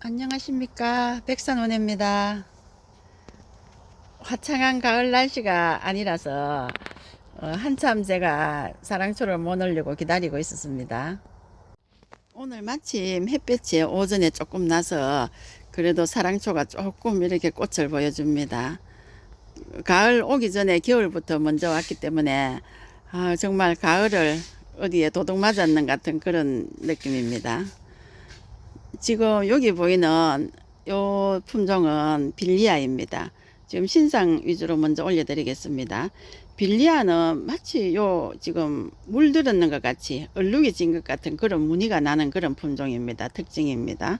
안녕하십니까. 백산원입니다. 화창한 가을 날씨가 아니라서 어, 한참 제가 사랑초를 못 올리고 기다리고 있었습니다. 오늘 마침 햇볕이 오전에 조금 나서 그래도 사랑초가 조금 이렇게 꽃을 보여줍니다. 가을 오기 전에 겨울부터 먼저 왔기 때문에 아, 정말 가을을 어디에 도둑 맞았는 같은 그런 느낌입니다. 지금 여기 보이는 요 품종은 빌리아입니다. 지금 신상 위주로 먼저 올려드리겠습니다. 빌리아는 마치 요 지금 물 들었는 것 같이 얼룩이 진 것 같은 그런 무늬가 나는 그런 품종입니다. 특징입니다.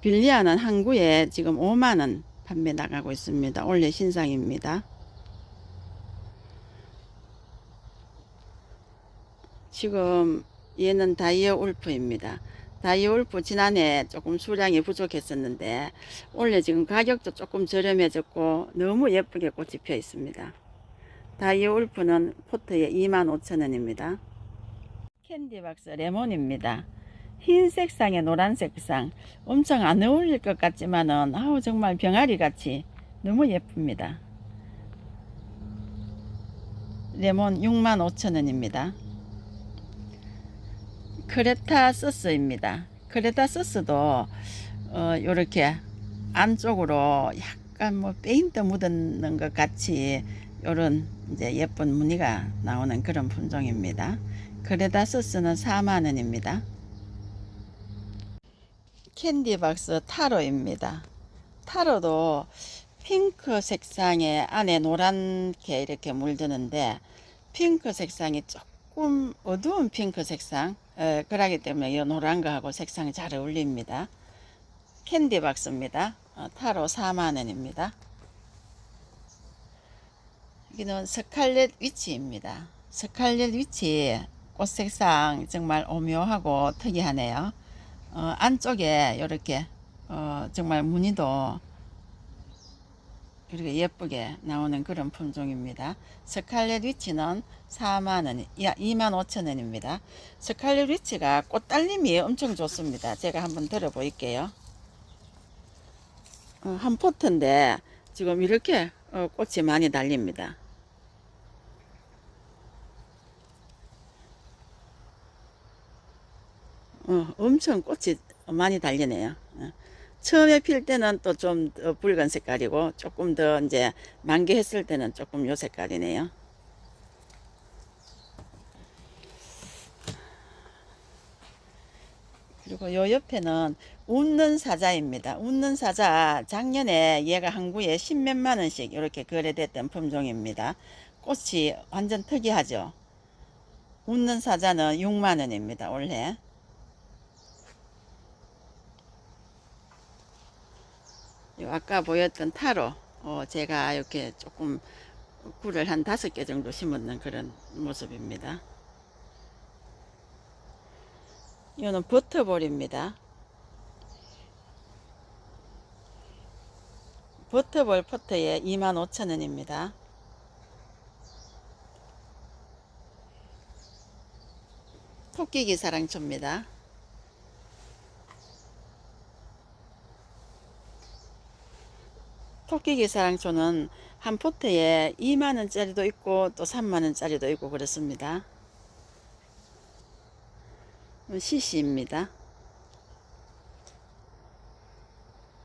빌리아는 항구에 지금 5만원 판매 나가고 있습니다. 올해 신상입니다. 지금 얘는 다이어 울프입니다. 다이어 울프 지난해 조금 수량이 부족했었는데 올해 지금 가격도 조금 저렴해졌고 너무 예쁘게 꽃이 펴 있습니다. 다이어 울프는 포트에 25,000원입니다. 캔디박스 레몬입니다. 흰 색상에 노란 색상 엄청 안 어울릴 것 같지만은 아우 정말 병아리 같이 너무 예쁩니다. 레몬 65,000원입니다. 크레타 소스입니다. 크레타 소스도 어, 요렇게 안쪽으로 약간 뭐 페인트 묻은 것 같이 요런 이제 예쁜 무늬가 나오는 그런 품종입니다. 크레타 소스는 4만 원입니다. 캔디박스 타로입니다. 타로도 핑크 색상에 안에 노랗게 이렇게 물드는데 핑크 색상이 조금 어두운 핑크 색상 에, 그러기 때문에 이 노란 거하고 색상이 잘 어울립니다. 캔디 박스입니다. 어, 타로 4만원입니다. 여기는 스칼렛 위치입니다. 스칼렛 위치 꽃 색상 정말 오묘하고 특이하네요. 어, 안쪽에 이렇게 어, 정말 무늬도 이렇게 예쁘게 나오는 그런 품종입니다. 스칼렛 위치는 4만원, 2만 5천원입니다. 스칼렛 위치가 꽃 달림이 엄청 좋습니다. 제가 한번 들어볼게요. 어, 한 포트인데 지금 이렇게 어, 꽃이 많이 달립니다. 어, 엄청 꽃이 많이 달리네요. 어. 처음에 필 때는 또 좀 붉은 색깔이고 조금 더 이제 만개했을 때는 조금 요 색깔이네요. 그리고 요 옆에는 웃는 사자입니다. 웃는 사자 작년에 얘가 항구에 십몇만 원씩 이렇게 거래됐던 품종입니다. 꽃이 완전 특이하죠. 웃는 사자는 6만 원입니다. 올해. 아까 보였던 타로 어, 제가 이렇게 조금 굴을 한 다섯 개 정도 심었는 그런 모습입니다. 이거는 버터볼입니다. 버터볼 포트에 25,000원입니다. 토끼기 사랑초입니다. 토끼 기 사랑초는 한 포트에 2만원짜리도 있고 또 3만원짜리도 있고 그렇습니다. CC입니다.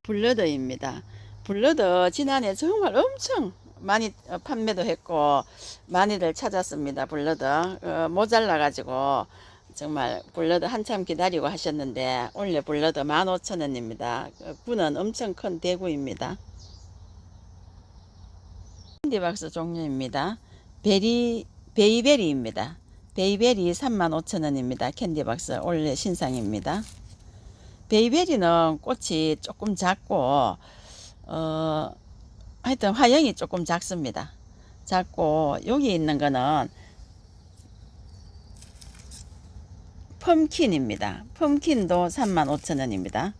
블러드입니다. 블러드 지난해 정말 엄청 많이 어, 판매도 했고 많이들 찾았습니다. 블러드 어, 모자라 가지고 정말 블러드 한참 기다리고 하셨는데 원래 블러드 15,000원입니다. 구는 엄청 큰 대구입니다. 캔디박스 종류입니다. 베리 베이베리입니다. 베이베리 35,000원입니다. 캔디박스 원래 신상입니다. 베이베리는 꽃이 조금 작고 어 하여튼 화형이 조금 작습니다. 작고 여기 있는 거는 펌킨입니다. 펌킨도 35,000원입니다.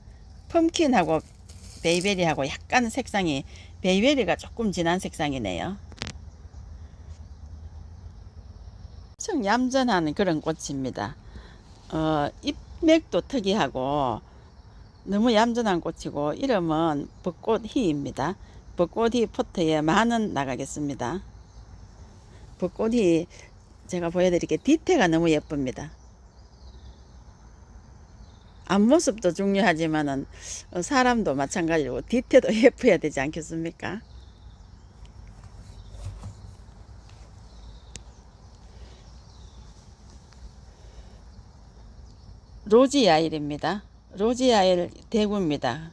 펌킨하고 베이베리하고 약간 색상이 베이베리가 조금 진한 색상이네요. 엄청 얌전한 그런 꽃입니다. 어, 잎맥도 특이하고 너무 얌전한 꽃이고 이름은 벚꽃희입니다. 벚꽃희 포트에 만원 나가겠습니다. 벚꽃이 제가 보여드릴게요. 뒤태가 너무 예쁩니다. 앞모습도 중요하지만은 어, 사람도 마찬가지로 뒤태도 예뻐야 되지 않겠습니까? 로지아일입니다. 로지아일 대구입니다.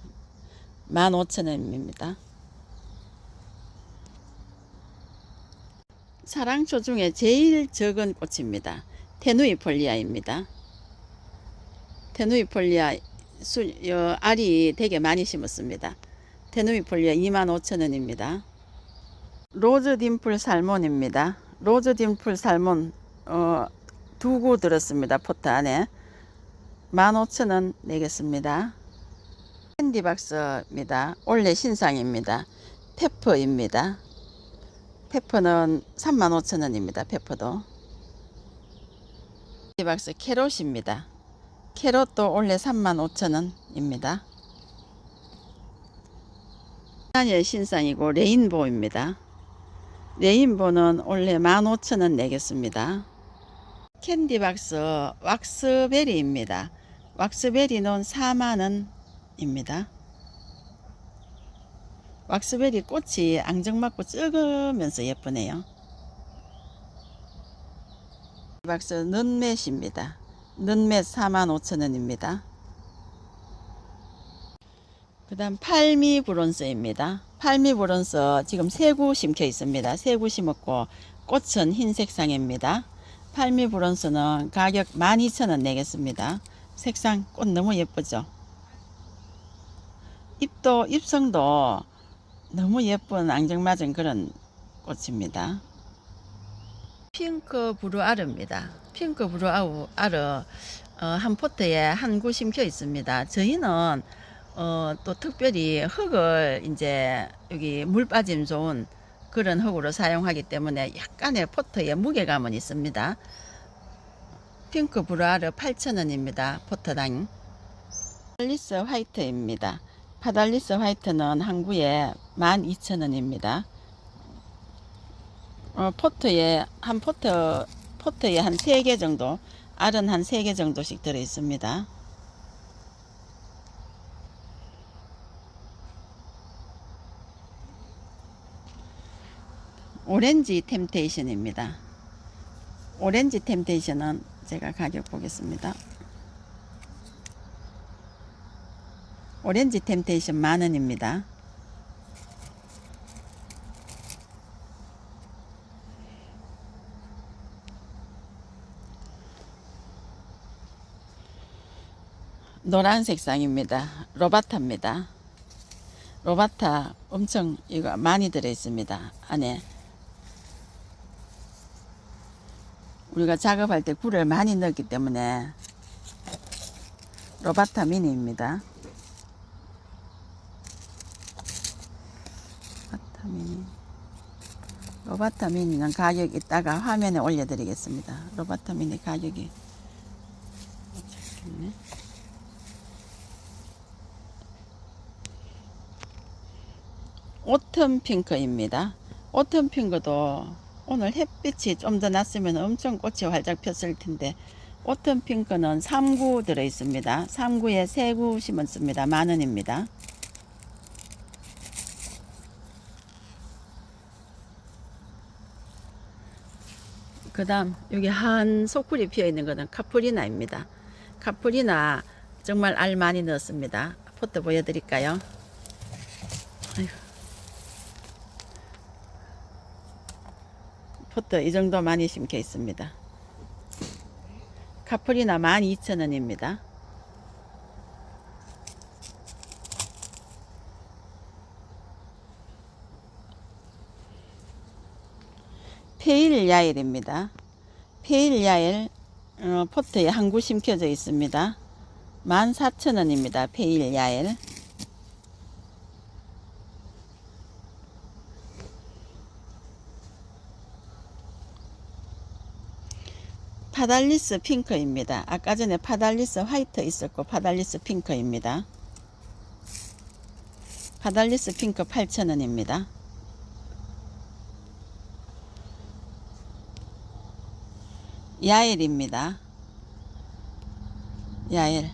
15,000원입니다. 사랑초 중에 제일 적은 꽃입니다. 테누이 폴리아입니다. 테누이폴리아 수, 요, 알이 되게 많이 심었습니다. 테누이폴리아 25,000원입니다. 로즈 딤플 살몬입니다. 로즈 딤플 살몬 어, 두구 들었습니다. 포트 안에 15,000원 내겠습니다. 캔디박스입니다. 올해 신상입니다. 페퍼입니다. 페퍼는 35,000원입니다. 페퍼도. 캔디박스 캐롯입니다. 캐롯도 올해 35,000원입니다. 하나의 신상이고 레인보우입니다. 레인보우는 올해 15,000원 내겠습니다. 캔디박스 왁스베리입니다. 왁스베리는 4만원입니다. 왁스베리 꽃이 앙증맞고 적으면서 예쁘네요. 박스 눈맷입니다. 눈맷 45,000원입니다. 그 다음 팔미 브론스입니다. 팔미 브론스 지금 세구 심겨 있습니다. 세구 심었고 꽃은 흰색 상입니다. 팔미 브론스는 가격 12,000원 내겠습니다. 색상 꽃 너무 예쁘죠? 잎도 잎성도 너무 예쁜 앙증맞은 그런 꽃입니다. 핑크 브루아르입니다. 핑크 브루아르 어, 한 포트에 한 구 심겨 있습니다. 저희는 어, 또 특별히 흙을 이제 여기 물 빠짐 좋은 그런 흙으로 사용하기 때문에 약간의 포트에 무게감은 있습니다. 핑크 브루아르 8,000원입니다. 포트당. 파달리스 화이트입니다. 파달리스 화이트는 한 구에 12,000원입니다. 어, 포트에 한 포트 포트에 한 3개 정도 알은 한 3개 정도씩 들어 있습니다. 오렌지 템테이션입니다. 오렌지 템테이션은 제가 가격 보겠습니다. 오렌지 템테이션 만원입니다. 노란 색상입니다. 로바타입니다. 로바타 엄청 이거 많이 들어 있습니다. 안에 우리가 작업할 때 굴을 많이 넣었기 때문에 로바타 미니입니다. 로바타 미니. 로바타 미니는 가격 이따가 화면에 올려드리겠습니다. 로바타 미니 가격이 잠깐만요. 오텀 핑크입니다. 오텀 핑크도 오늘 햇빛이 좀 더 났으면 엄청 꽃이 활짝 폈을 텐데 오텀 핑크는 3구 들어 있습니다. 3구에 3구 심었습니다. 만 원입니다. 그 다음 여기 한 소쿠리 피어 있는 것은 카프리나입니다. 카프리나 정말 알 많이 넣었습니다. 포트 보여드릴까요? 아이고. 포트 이 정도 많이 심겨 있습니다. 카프리나 12,000원입니다. 페일 야일입니다. 페일 야일 어, 포트에 한 구 심겨져 있습니다. 14,000원입니다. 페일 야일. 파달리스 핑크입니다. 아까 전에 파달리스 화이트 있었고 파달리스 핑크입니다. 카달리스 핑크 8,000원입니다. 야엘입니다. 야엘.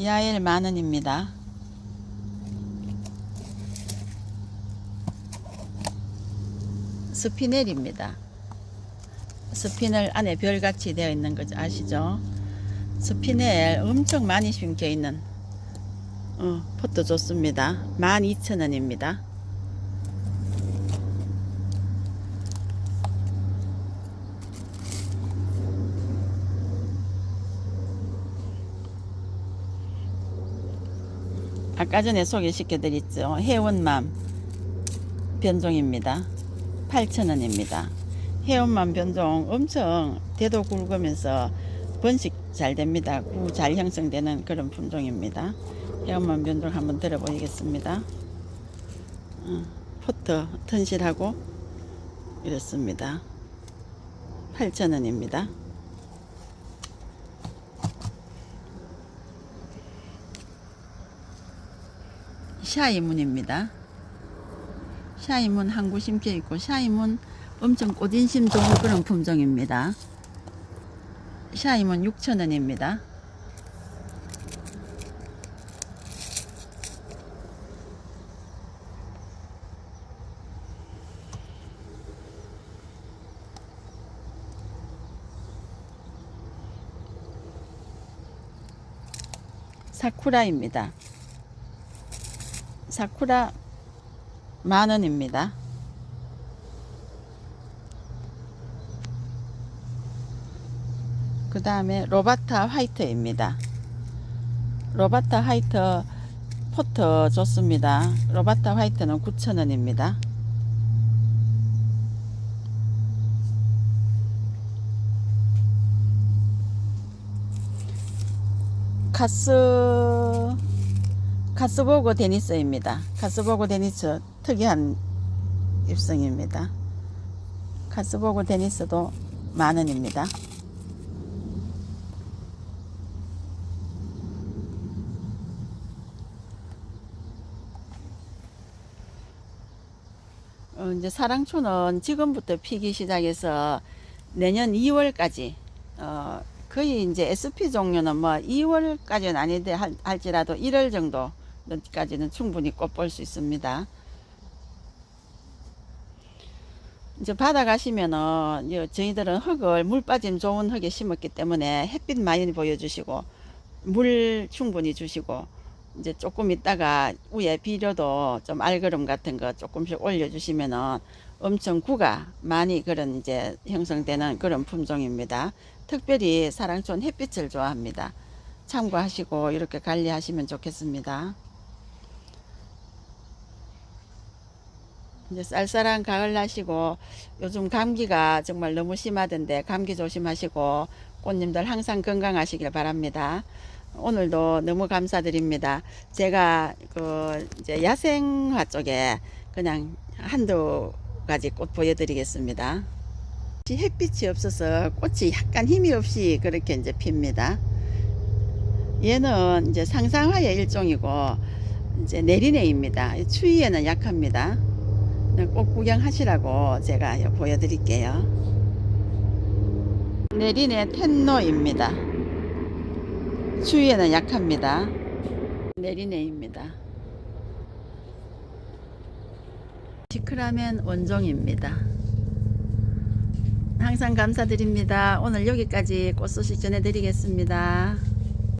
야엘 만 원입니다. 스피넬입니다. 스피넬 안에 별같이 되어 있는 거 아시죠? 스피넬 엄청 많이 심겨 있는 어, 포트 좋습니다. 12,000원입니다. 아까 전에 소개시켜 드렸죠. 해운맘 변종입니다. 8,000원입니다. 해운맘 변종 엄청 대도 굵으면서 번식 잘 됩니다. 구 잘 형성되는 그런 품종입니다. 해운맘 변종 한번 들어보겠습니다. 어, 포트 튼실하고 이렇습니다. 8,000원입니다. 샤이문입니다. 샤이문 항구 심겨 있고 샤이문 엄청 꽃인심 좋은 그런 품종입니다. 샤이문 6,000원입니다. 사쿠라입니다. 사쿠라 만 원입니다. 그 다음에 로바타 화이트입니다. 로바타 화이트 포터 좋습니다. 로바타 화이트는 9,000원입니다. 카스 카스보고 데니스입니다. 카스보고 데니스 특이한 입성입니다. 카스보고 데니스도 만 원입니다. 어, 이제 사랑초는 지금부터 피기 시작해서 내년 2월까지 어, 거의 이제 SP 종류는 뭐 2월까지는 아닌데 할, 할지라도 1월 정도 까지는 충분히 꽃 볼 수 있습니다. 이제 바다 가시면은 이 저희들은 흙을 물 빠짐 좋은 흙에 심었기 때문에 햇빛 많이 보여주시고 물 충분히 주시고 이제 조금 있다가 위에 비료도 좀 알그름 같은 거 조금씩 올려주시면은 엄청 구가 많이 그런 이제 형성되는 그런 품종입니다. 특별히 사랑촌 햇빛을 좋아합니다. 참고하시고 이렇게 관리하시면 좋겠습니다. 이제 쌀쌀한 가을 나시고 요즘 감기가 정말 너무 심하던데 감기 조심하시고 꽃님들 항상 건강하시길 바랍니다. 오늘도 너무 감사드립니다. 제가 그 이제 야생화 쪽에 그냥 한두 가지 꽃 보여드리겠습니다. 햇빛이 없어서 꽃이 약간 힘이 없이 그렇게 이제 핍니다. 얘는 이제 상상화의 일종이고 이제 내리네입니다. 추위에는 약합니다. 꽃 구경하시라고 제가 보여드릴게요. 내리네 텐노입니다. 추위에는 약합니다. 내리네입니다. 시크라멘 원종입니다. 항상 감사드립니다. 오늘 여기까지 꽃 소식 전해드리겠습니다.